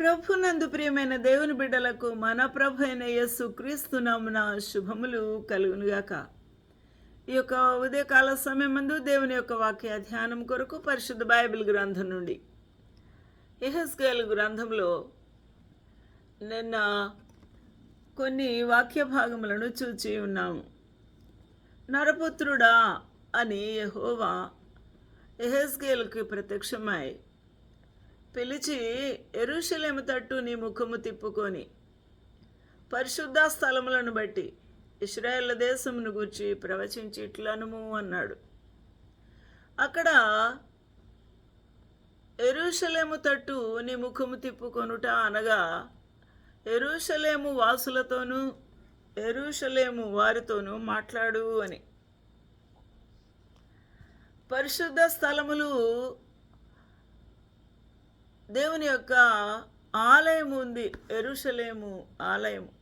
ప్రభునందు ప్రియమైన దేవుని బిడ్డలకు మన ప్రభు అయిన యస్సు క్రీస్తు నామున శుభములు కలుగునుగాక. ఈ యొక్క ఉదయకాల సమయం ముందు దేవుని యొక్క వాక్య ధ్యానం కొరకు పరిశుద్ధ బైబిల్ గ్రంథం నుండి ఎహస్కేల్ గ్రంథంలో నిన్న కొన్ని వాక్య భాగములను చూచి ఉన్నాము. నరపుత్రుడా అని యహోవా ఎహెస్కేల్కి ప్రత్యక్షమై పిలిచి ఎరుషలేము తట్టు నీ ముఖము తిప్పుకొని పరిశుద్ధ స్థలములను బట్టి ఇస్రాయేల్ దేశమును గూర్చి ప్రవచించి ఇట్లనుము అన్నాడు. అక్కడ ఎరుషలేము తట్టు నీ ముఖము తిప్పుకొనుట అనగా ఎరుషలేము వాసులతోనూ ఎరుషలేము వారితోనూ మాట్లాడు అని. పరిశుద్ధ స్థలములు దేవుని యొక్క ఆలయం ఉంది ఎరుషలేము ఆలయము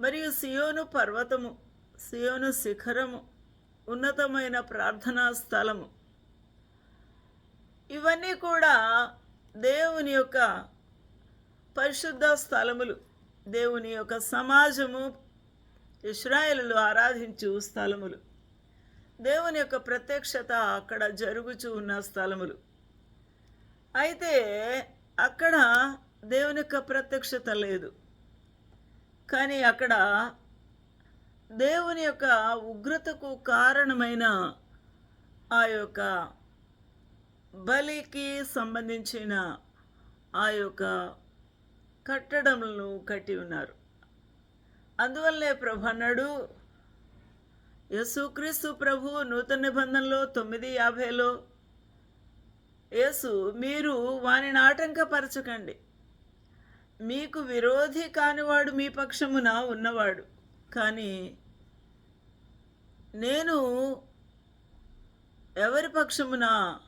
మరియు సియోను పర్వతము సియోను శిఖరము ఉన్నతమైన ప్రార్థనా స్థలము. ఇవన్నీ కూడా దేవుని యొక్క పరిశుద్ధ స్థలములు. దేవుని యొక్క సమాజము ఇస్రాయేలు ఆరాధించు స్థలములు. దేవుని యొక్క ప్రత్యక్షత అక్కడ జరుగుచూ ఉన్న స్థలములు. అయితే అక్కడ దేవుని యొక్క ప్రత్యక్షత లేదు. కానీ అక్కడ దేవుని యొక్క ఉగ్రతకు కారణమైన ఆ యొక్క బలికి సంబంధించిన ఆ యొక్క కట్టడములను కట్టి ఉన్నారు. అందువల్లే ప్రభు అన్నాడు యేసుక్రీస్తు ప్రభు నూతన నిబంధనలో తొమ్మిది యాభైలో యేసు మీరు వానిని ఆటంకపరచకండి. మీకు విరోధి కానివాడు మీ పక్షమున ఉన్నవాడు. కానీ నేను ఎవరి పక్షమున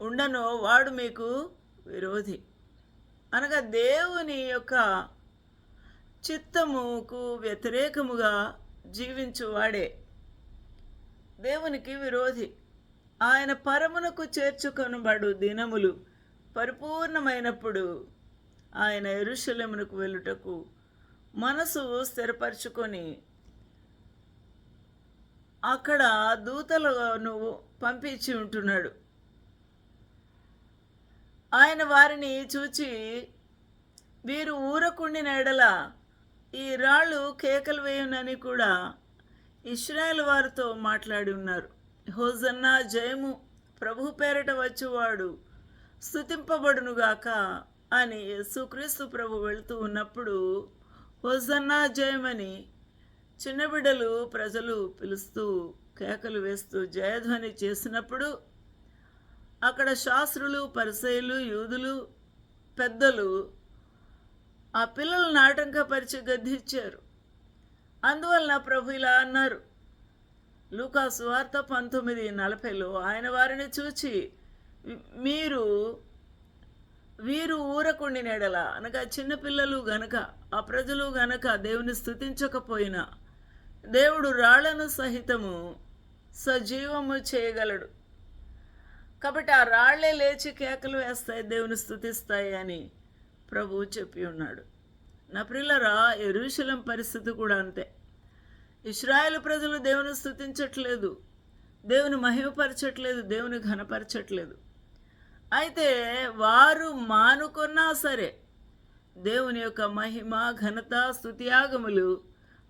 ఉండనో వాడు మీకు విరోధి. అనగా దేవుని యొక్క చిత్తముకు వ్యతిరేకముగా జీవించువాడే. దేవునికి విరోధి. ఆయన పరమునకు చేర్చుకొనబడు దినములు పరిపూర్ణమైనప్పుడు ఆయన ఎరుశలమునకు వెళ్ళుటకు మనసు స్థిరపరచుకొని అక్కడ దూతలను పంపించి ఉంటున్నాడు. ఆయన వారిని చూచి వీరు ఊరకుండిన ఎడల ఈ రాళ్ళు కేకలు వేయునని కూడా ఇస్రాయల్ వారితో మాట్లాడి ఉన్నారు. హోజన్నా జయము ప్రభు పేరట వచ్చేవాడు స్థుతింపబడునుగాక అని యేసుక్రీస్తు ప్రభు వెళుతూ ఉన్నప్పుడు హోజన్నా జయమని చిన్న బిడ్డలు ప్రజలు పిలుస్తూ కేకలు వేస్తూ జయధ్వని చేసినప్పుడు అక్కడ శాస్త్రులు పరిసయులు యూదులు పెద్దలు ఆ పిల్లలను ఆటంకపరిచి గద్దించారు. అందువలన ప్రభు ఇలా అన్నారు లూకా వార్త పంతొమ్మిది నలభైలో ఆయన వారిని చూచి మీరు వీరు ఊరకుండి నెడల. అనగా చిన్నపిల్లలు గనక ఆ ప్రజలు గనక దేవుని స్థుతించకపోయినా దేవుడు రాళ్ళను సహితము సజీవము చేయగలడు. కాబట్టి ఆ రాళ్ళే లేచి కేకలు వేస్తాయి దేవుని స్థుతిస్తాయి అని ప్రభువు చెప్పి ఉన్నాడు. నా ప్రిల్లరా ఎరుశలం పరిస్థితి కూడా అంతే. ఇస్రాయేల్ ప్రజలు దేవుని స్థుతించట్లేదు దేవుని మహిమపరచట్లేదు దేవుని ఘనపరచట్లేదు. అయితే వారు మానుకున్నా సరే దేవుని యొక్క మహిమ ఘనత స్థుతియాగములు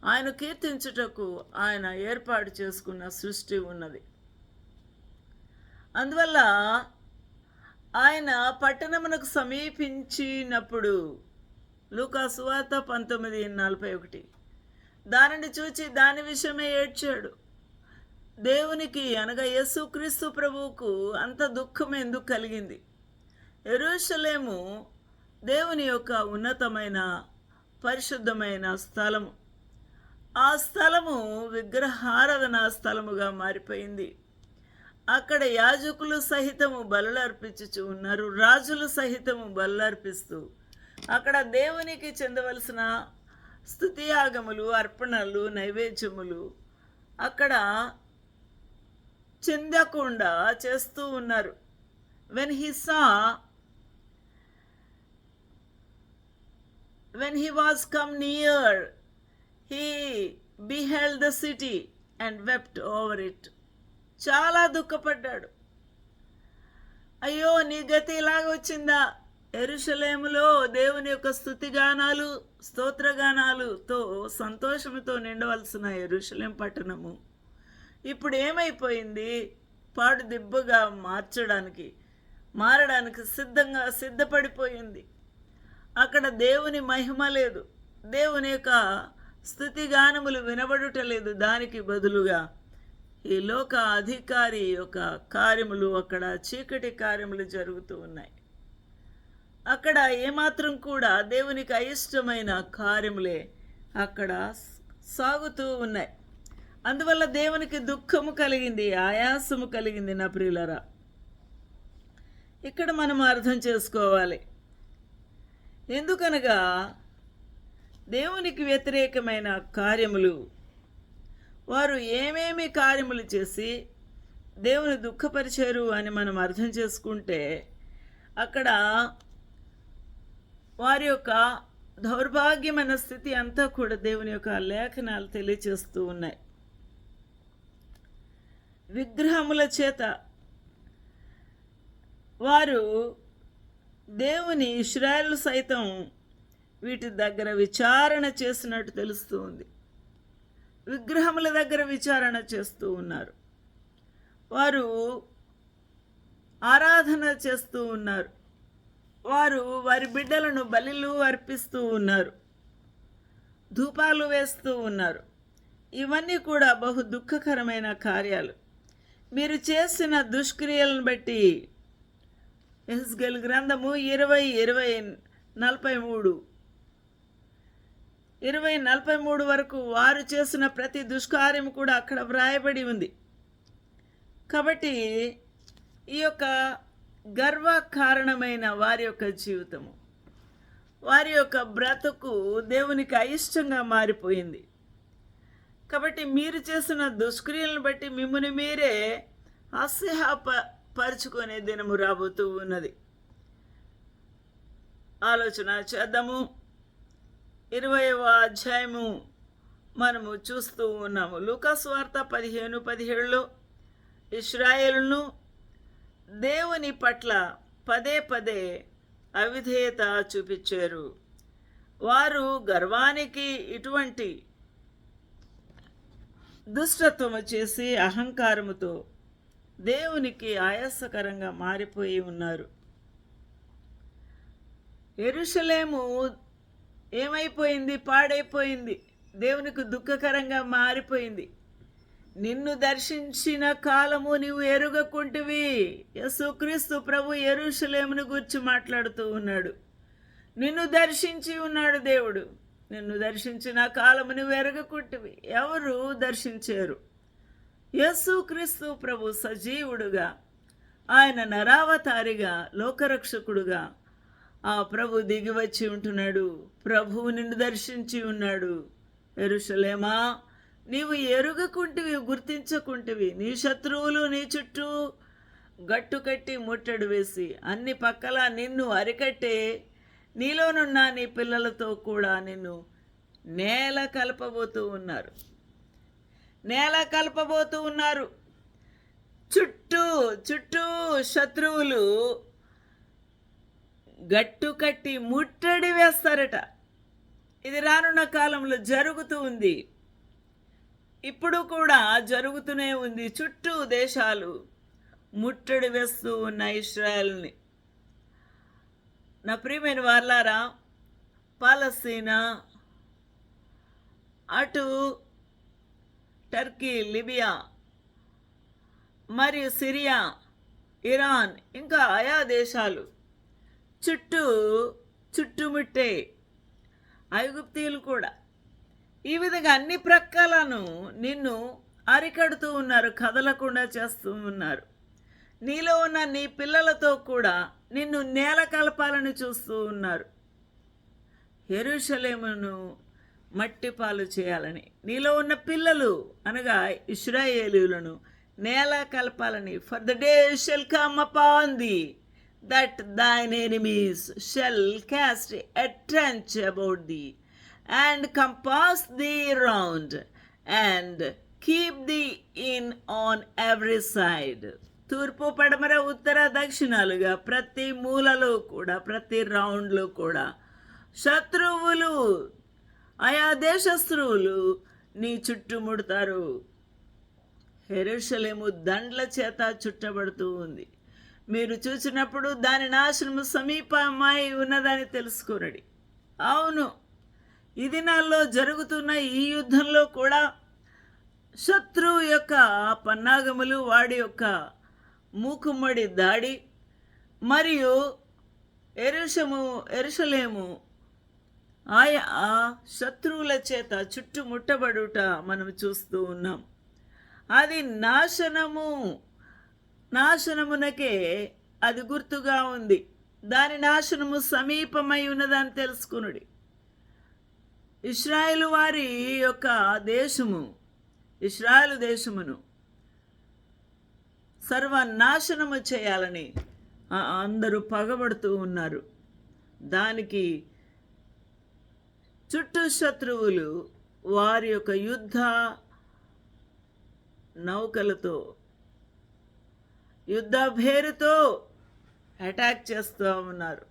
ఆయన కీర్తించుటకు ఆయన ఏర్పాటు చేసుకున్న సృష్టి ఉన్నది. అందువల్ల ఆయన పట్టణమునకు సమీపించినప్పుడు లూకా సువార్త పంతొమ్మిది నలభై ఒకటి. దానిని చూచి దాని విషయమే ఏడ్చాడు. దేవునికి అనగా యేసుక్రీస్తు ప్రభువుకు అంత దుఃఖం ఎందుకు కలిగింది? ఎరుషలేము దేవుని యొక్క ఉన్నతమైన పరిశుద్ధమైన స్థలము. ఆ స్థలము విగ్రహారాధన స్థలముగా మారిపోయింది. అక్కడ యాజకులు సహితము బలులు అర్పించుచు ఉన్నారు. రాజులు సహితము బలులు అక్కడ దేవునికి చెందవలసిన స్థుతియాగములు అర్పణలు నైవేద్యములు అక్కడ చెందకుండా చేస్తూ ఉన్నారు. When he saw when he was come near he beheld the city and wept over it చాలా దుఃఖపడ్డాడు. అయ్యో నీ గతి ఇలాగ వచ్చిందా? ఎరుషలేములో దేవుని యొక్క స్థుతిగానాలు స్తోత్రగానాలుతో సంతోషంతో నిండవలసిన ఎరుషలేం పట్టణము. ఇప్పుడు ఏమైపోయింది? పాడు దిబ్బగా మార్చడానికి మారడానికి సిద్ధంగా సిద్ధపడిపోయింది. అక్కడ దేవుని మహిమ లేదు. దేవుని యొక్క స్థుతిగానములు వినబడుట లేదు. దానికి బదులుగా ఈ లోక అధికారి యొక్క కార్యములు అక్కడ చీకటి కార్యములు జరుగుతూ ఉన్నాయి. అక్కడ ఏమాత్రం కూడా దేవునికి అయిష్టమైన కార్యములే అక్కడ సాగుతూ ఉన్నాయి. అందువల్ల దేవునికి దుఃఖము కలిగింది ఆయాసము కలిగింది నా ప్రియులరా. ఇక్కడ మనం అర్థం చేసుకోవాలి. ఎందుకనగా దేవునికి వ్యతిరేకమైన కార్యములు వారు ఏమేమి కార్యములు చేసి దేవుని దుఃఖపరిచారు అని మనం అర్థం చేసుకుంటే అక్కడ వారి యొక్క దౌర్భాగ్యమైన స్థితి అంతా కూడా దేవుని యొక్క లేఖనాలు తెలియచేస్తూ ఉన్నాయి. విగ్రహముల చేత వారు దేవుని ఇస్రాయల్ సైతం వీటి దగ్గర విచారణ చేసినట్టు తెలుస్తూ ఉంది. విగ్రహముల దగ్గర విచారణ చేస్తూ ఉన్నారు. వారు ఆరాధన చేస్తూ ఉన్నారు. వారు వారి బిడ్డలను బలిలు అర్పిస్తూ ఉన్నారు. ధూపాలు వేస్తూ ఉన్నారు. ఇవన్నీ కూడా బహు దుఃఖకరమైన కార్యాలు. మీరు చేసిన దుష్క్రియలను బట్టి ఎస్గెల్ గ్రంథము ఇరవై ఇరవై నలభై మూడు. ఇరవై నలభై మూడు వరకు వారు చేసిన ప్రతి దుష్కార్యం కూడా అక్కడ వ్రాయబడి ఉంది. కాబట్టి ఈ యొక్క గర్వ కారణమైన వారి యొక్క జీవితము. వారి యొక్క బ్రతుకు దేవునికి అయిష్టంగా మారిపోయింది. కాబట్టి మీరు చేసిన దుష్క్రియలను బట్టి మిమ్మల్ని మీరే అసహ్యప పరుచుకునే దినము రాబోతూ ఉన్నది. ఆలోచన చేద్దాము. ఇరవైవ అధ్యాయము మనము చూస్తూ ఉన్నాము. లూకాస్ వార్త పదిహేను పదిహేడులో ఇస్రాయేల్ను దేవుని పట్ల పదే పదే అవిధేయత చూపించారు. వారు గర్వానికి ఇటువంటి దుష్టత్వము చేసి అహంకారముతో దేవునికి ఆయాసకరంగా మారిపోయి ఉన్నారు. ఎరుషలేము ఏమైపోయింది? పాడైపోయింది. దేవునికి దుఃఖకరంగా మారిపోయింది. నిన్ను దర్శించిన కాలము నీవు ఎరుగకుంటివి. యేసుక్రీస్తు ప్రభు ఎరుషలేమును గురించి మాట్లాడుతూ ఉన్నాడు. నిన్ను దర్శించి ఉన్నాడు దేవుడు. నిన్ను దర్శించిన కాలము నువ్వు ఎరగకుంటివి. ఎవరు దర్శించారు? యేసుక్రీస్తు ప్రభు సజీవుడుగా ఆయన నరావతారిగా లోకరక్షకుడుగా ఆ ప్రభు దిగి వచ్చి ఉంటున్నాడు. ప్రభువు నిన్ను దర్శించి ఉన్నాడు. ఎరుషలేమా? నీవు ఎరుగకుంటివి గుర్తించకుంటివి. నీ శత్రువులు నీ చుట్టూ గట్టు కట్టి ముట్టడి వేసి అన్ని పక్కల నిన్ను అరికట్టే నీలోనున్న నీ పిల్లలతో కూడా నిన్ను నేల కలపబోతూ ఉన్నారు. నేల కలపబోతూ ఉన్నారు. చుట్టూ చుట్టూ శత్రువులు గట్టు కట్టి ముట్టడి వేస్తారట. ఇది రానున్న కాలంలో జరుగుతూ ఉంది. ఇప్పుడు కూడా జరుగుతూనే ఉంది చుట్టూ దేశాలు ముట్టడి వేస్తూ ఉన్న ఇస్రాయల్ని. నా ప్రియమైన వార్లారా పాలస్తీనా అటు టర్కీ లిబియా మరియు సిరియా ఇరాన్ ఇంకా ఆయా దేశాలు చుట్టూ చుట్టుముట్టే ఐగుప్తీయులు కూడా. ఈ విధంగా అన్ని ప్రక్కలను నిన్ను అరికడుతూ ఉన్నారు కదలకుండా చేస్తూ ఉన్నారు. నీలో ఉన్న నీ పిల్లలతో కూడా నిన్ను నేల కలపాలని చూస్తూ ఉన్నారు. ఎరుషలేమును మట్టి పాలు చేయాలని నీలో ఉన్న పిల్లలు అనగా ఇస్రాయేలీలను నేల కలపాలని for the day shall come upon thee that thine enemies shall cast a trench about thee and compass thee round, and keep thee in on every side. తూర్పు పడమర ఉత్తర దక్షిణాలుగా ప్రతి మూలలో కూడా ప్రతి రౌండ్లో కూడా శత్రువులు ఆయా దేశస్త్రువులు నీ చుట్టుముడతారు హెరుషలేము దండ్ల చేత చుట్టబడుతూ ఉంది. మీరు చూసినప్పుడు దాని నాశనము సమీపమై ఉన్నదని తెలుసుకోరడి అవును ఈ దినాల్లో జరుగుతున్న ఈ యుద్ధంలో కూడా శత్రువు యొక్క పన్నాగములు వాడి యొక్క మూకుమ్మడి దాడి మరియు ఎరుషము ఎరుషలేము ఆయా శత్రువుల చేత చుట్టుముట్టబడుట మనం చూస్తూ ఉన్నాం. అది నాశనము నాశనమునకే అది గుర్తుగా ఉంది. దాని నాశనము సమీపమై ఉన్నదని తెలుసుకునుడి. ఇస్రాయేల్ వారి యొక్క దేశము ఇస్రాయేలు దేశమును సర్వనాశనము చేయాలని అందరూ పగబడుతూ ఉన్నారు. దానికి చుట్టూ శత్రువులు వారి యొక్క యుద్ధ నౌకలతో యుద్ధ భేరుతో అటాక్ చేస్తూ ఉన్నారు.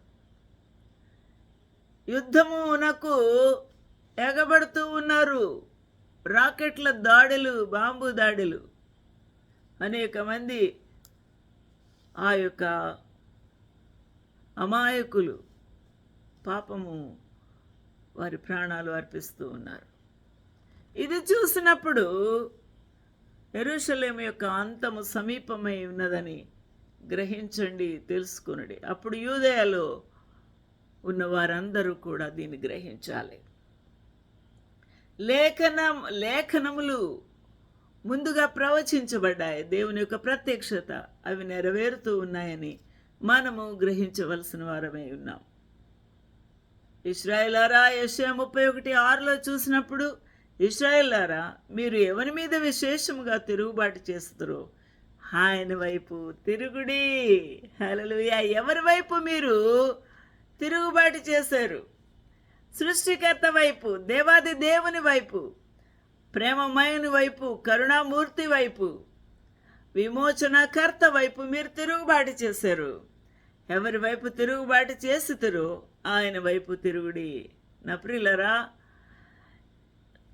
యుద్ధమునకు ఎగబడుతూ ఉన్నారు. రాకెట్ల దాడులు బాంబు దాడులు. అనేక మంది ఆ యొక్క అమాయకులు పాపము వారి ప్రాణాలు అర్పిస్తూ ఉన్నారు. ఇది చూసినప్పుడు ఎరుషలేం యొక్క అంతము సమీపమై ఉన్నదని గ్రహించండి తెలుసుకునడి. అప్పుడు యూదయలో ఉన్న వారందరూ కూడా దీన్ని గ్రహించాలి. లేఖనం లేఖనములు ముందుగా ప్రవచించబడ్డాయి. దేవుని యొక్క ప్రత్యక్షత అవి నెరవేరుతూ ఉన్నాయని మనము గ్రహించవలసిన వారమై ఉన్నాం. ఇస్రాయలారా యశ్యా ముప్పై ఒకటి ఆరులో చూసినప్పుడు ఇస్రాయలారా మీరు ఎవరి మీద విశేషముగా తిరుగుబాటు చేస్తురో ఆయన వైపు తిరుగుడి. హల్లెలూయా. ఎవరి వైపు మీరు తిరుగుబాటు చేశారు? సృష్టికర్త వైపు దేవాది దేవుని వైపు ప్రేమమయుని వైపు కరుణామూర్తి వైపు విమోచనకర్త వైపు మీరు తిరుగుబాటు చేశారు. ఎవరి వైపు తిరుగుబాటు చేస్తుతారో ఆయన వైపు తిరుగుడి. నా ప్రియులరా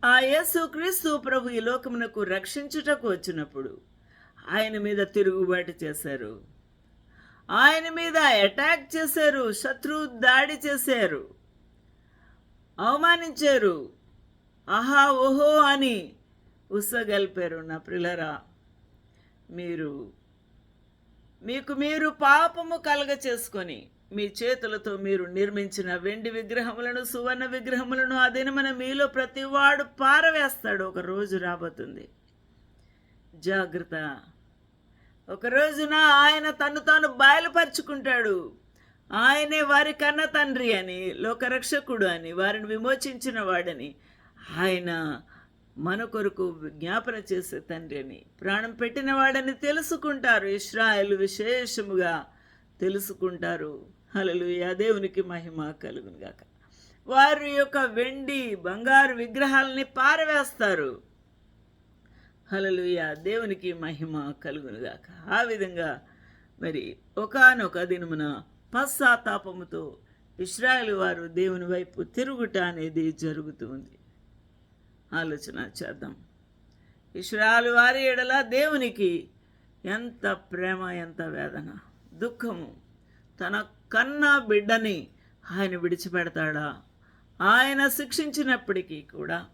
ఆ యేసు క్రీస్తు ప్రభు ఈ లోకమునకు రక్షించుటకు వచ్చినప్పుడు ఆయన మీద తిరుగుబాటు చేశారు. ఆయన మీద అటాక్ చేశారు శత్రు దాడి చేశారు. అవమానించారు. ఆహా ఓహో అని ఉస్సగలిపారు నా ప్రిలరా. మీరు మీకు మీరు పాపము కలగ చేసుకొని మీ చేతులతో మీరు నిర్మించిన వెండి విగ్రహములను సువర్ణ విగ్రహములను ఆ మన మీలో ప్రతివాడు పారవేస్తాడు. ఒక రోజు రాబోతుంది. జాగ్రత్త. ఒకరోజున ఆయన తను తాను బయలుపరుచుకుంటాడు. ఆయనే వారి కన్న తండ్రి అని లోకరక్షకుడు అని వారిని విమోచించిన వాడని ఆయన మన కొరకు జ్ఞాపన చేసే తండ్రి అని ప్రాణం పెట్టిన వాడని తెలుసుకుంటారు. ఇస్రాయలు విశేషముగా తెలుసుకుంటారు. హలలు దేవునికి మహిమ కలుగునుగాక వారి యొక్క వెండి బంగారు విగ్రహాలని పారవేస్తారు. హలలుయ దేవునికి మహిమ కలుగునుగాక ఆ విధంగా మరి ఒకానొక దినమున పశ్చాత్తాపముతో ఇస్రాయల్ వారు దేవుని వైపు తిరుగుట అనేది జరుగుతుంది. ఆలోచన చేద్దాం. ఇస్రాయల్ వారి ఎడల దేవునికి ఎంత ప్రేమ ఎంత వేదన దుఃఖము. తన కన్న బిడ్డని ఆయన విడిచిపెడతాడా? ఆయన శిక్షించినప్పటికీ కూడా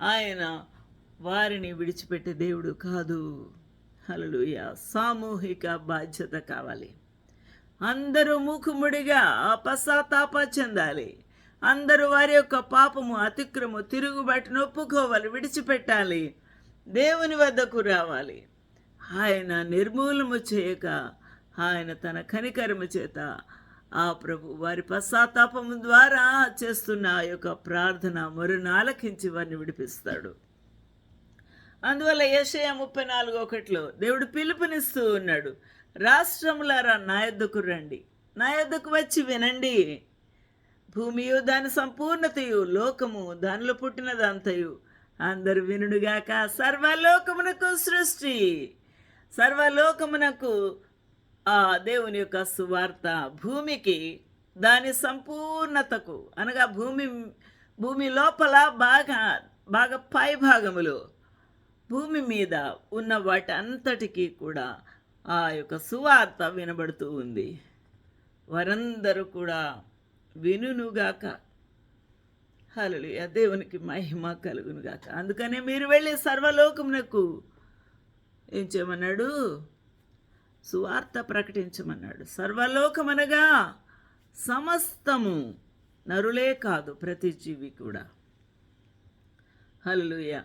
ఆయన వారిని విడిచిపెట్టే దేవుడు కాదు. హల్లెలూయా. సామూహిక బాధ్యత కావాలి. అందరూ మూకుముడిగా పశ్చాత్తాప చెందాలి. అందరూ వారి యొక్క పాపము అతిక్రము తిరుగుబాటును ఒప్పుకోవాలి విడిచిపెట్టాలి. దేవుని వద్దకు రావాలి. ఆయన నిర్మూలము చేయక ఆయన తన కనికరము చేత ఆ ప్రభు వారి పశ్చాత్తాపము ద్వారా చేస్తున్న ఆ యొక్క ప్రార్థన మరును ఆలకించి వారిని విడిపిస్తాడు. అందువల్ల ఏషయ ముప్పై నాలుగు ఒకటిలో దేవుడు పిలుపునిస్తూ ఉన్నాడు. రాష్ట్రములారా నా యొద్దకు రండి నా యొద్దకు వచ్చి వినండి. భూమియు దాని సంపూర్ణతయు లోకము దానిలో పుట్టినదంతయు. అందరు వినుడుగాక సర్వలోకమునకు సృష్టి. సర్వలోకమునకు ఆ దేవుని యొక్క సువార్త భూమికి దాని సంపూర్ణతకు అనగా భూమి భూమి లోపల బాగా బాగా పై భాగములో భూమి మీద ఉన్న వాటి అంతటికీ కూడా ఆ యొక్క సువార్త వినబడుతూ ఉంది. వారందరూ కూడా వినునుగాక. హల్లెలూయా. దేవునికి మహిమ కలుగునుగాక. అందుకనే మీరు వెళ్ళి సర్వలోకమునకు ఏం చేయమన్నాడు సువార్త ప్రకటించమన్నాడు. సర్వలోకమనగా సమస్తము నరులే కాదు ప్రతి జీవి కూడా. హల్లెలూయా.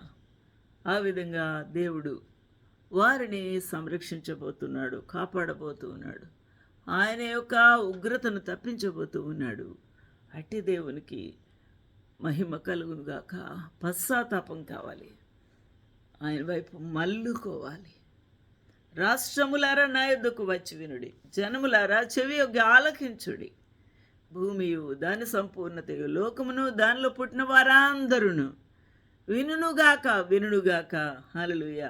ఆ విధంగా దేవుడు వారిని సంరక్షించబోతున్నాడు కాపాడబోతూ ఉన్నాడు ఆయన యొక్క ఉగ్రతను తప్పించబోతూ ఉన్నాడు అట్టి దేవునికి మహిమ కలుగునుగాక పశ్చాత్తాపం కావాలి. ఆయన వైపు మల్లుకోవాలి రాష్ట్రములారా నా యుద్ధకు వచ్చి వినుడి. జనములారా చెవి యొక్క ఆలకించుడి. భూమియు దాని సంపూర్ణతయు లోకమును దానిలో పుట్టిన వారందరును వినుగాక వినుగాక హలలుయ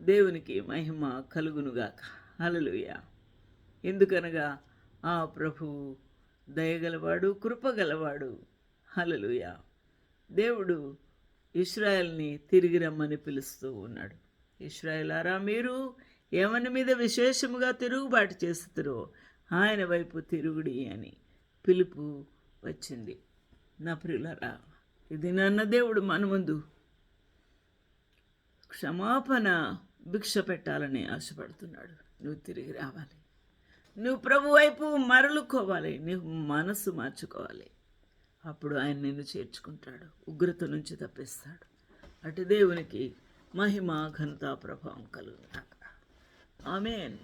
దేవునికి మహిమ కలుగునుగాక. హలలుయ ఎందుకనగా ఆ ప్రభువు దయగలవాడు కృపగలవాడు. హలలుయ దేవుడు ఇస్రాయల్ని తిరిగి రమ్మని పిలుస్తూ ఉన్నాడు. ఇస్రాయలారా మీరు ఏమని మీద విశేషముగా తిరుగుబాటు చేస్తురో ఆయన వైపు తిరుగుడి అని పిలుపు వచ్చింది. నా ప్రియులరా ఇది నన్న దేవుడు మన ముందు క్షమాపణ భిక్ష పెట్టాలని ఆశపడుతున్నాడు. నువ్వు తిరిగి రావాలి. నువ్వు ప్రభు వైపు మరలుకోవాలి. నువ్వు మనసు మార్చుకోవాలి. అప్పుడు ఆయన నిన్ను చేర్చుకుంటాడు. ఉగ్రత నుంచి తప్పిస్తాడు. అటు దేవునికి మహిమ ఘనత ప్రభావం కలుగుతాక ఆమెన్.